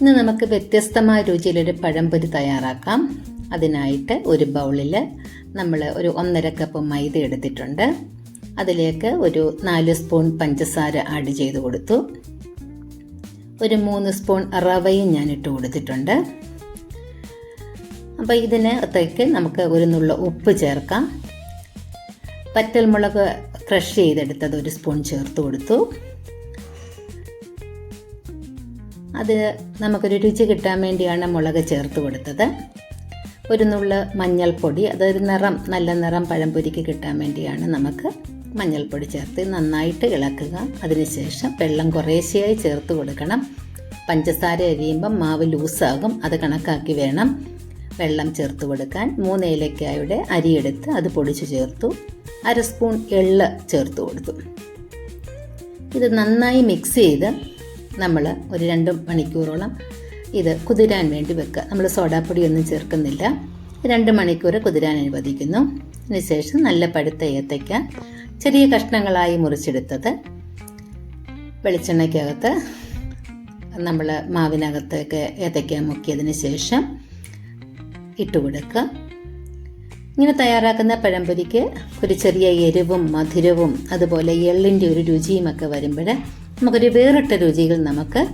ഇന്ന് നമുക്ക് വ്യത്യസ്തമായ രുചിയിലൊരു പഴംപൊരി തയ്യാറാക്കാം. അതിനായിട്ട് ഒരു ബൗളിൽ നമ്മൾ ഒരു ഒന്നര കപ്പ് മൈദ എടുത്തിട്ടുണ്ട്. അതിലേക്ക് ഒരു നാല് സ്പൂൺ പഞ്ചസാര ആഡ് ചെയ്ത് കൊടുത്തു. ഒരു മൂന്ന് സ്പൂൺ റവയും ഞാൻ ഇട്ട് കൊടുത്തിട്ടുണ്ട്. അപ്പോൾ ഇതിനകത്തേക്ക് നമുക്ക് ഒരു നുള്ള ഉപ്പ് ചേർക്കാം. പറ്റൽമുളക് ക്രഷ് ചെയ്തെടുത്തത് ഒരു സ്പൂൺ ചേർത്ത് കൊടുത്തു. അത് നമുക്കൊരു രുചി കിട്ടാൻ വേണ്ടിയാണ് മുളക് ചേർത്ത് കൊടുത്തത്. ഒരു നുള്ള മഞ്ഞൾപ്പൊടി അതൊരു നിറം നല്ല നിറം പഴംപൊരിക്ക് കിട്ടാൻ വേണ്ടിയാണ് നമുക്ക് മഞ്ഞൾപ്പൊടി ചേർത്ത് നന്നായിട്ട് ഇളക്കുക. അതിനുശേഷം വെള്ളം കുറേശ്ശെയായി ചേർത്ത് കൊടുക്കണം. പഞ്ചസാര അരിയുമ്പം മാവ് ലൂസാകും അത് കണക്കാക്കി വേണം വെള്ളം ചേർത്ത് കൊടുക്കാൻ. മൂന്ന് ഏലക്കായുടെ അരിയെടുത്ത് അത് പൊടിച്ചു ചേർത്തു. അര സ്പൂൺ എള്ള് ചേർത്ത് കൊടുത്തു. ഇത് നന്നായി മിക്സ് ചെയ്ത് നമ്മൾ ഒരു രണ്ട് മണിക്കൂറോളം ഇത് കുതിരാൻ വേണ്ടി വെക്കുക. നമ്മൾ സോഡാപ്പൊടി ഒന്നും ചേർക്കുന്നില്ല. രണ്ട് മണിക്കൂർ കുതിരാൻ അനുവദിക്കുന്നു. അതിനുശേഷം നല്ല പഴുത്ത ഏത്തയ്ക്ക ചെറിയ കഷ്ണങ്ങളായി മുറിച്ചെടുത്തത്. വെളിച്ചെണ്ണയ്ക്കകത്ത് നമ്മൾ മാവിനകത്തേക്ക് ഏത്തയ്ക്ക മുക്കിയതിന് ശേഷം ഇട്ടുകൊടുക്കുക ഇങ്ങനെ തയ്യാറാക്കുന്ന പഴംപൊരിക്ക് ഒരു ചെറിയ എരിവും മധുരവും അതുപോലെ എള്ളിന്റെ ഒരു രുചിയുമൊക്കെ വരുമ്പോൾ നമുക്കൊരു വേറിട്ട രുചികൾ നമുക്ക്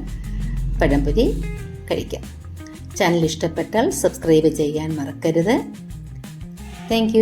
പഴംപൊരി കഴിക്കാം. ചാനൽ ഇഷ്ടപ്പെട്ടാൽ സബ്സ്ക്രൈബ് ചെയ്യാൻ മറക്കരുത്. താങ്ക്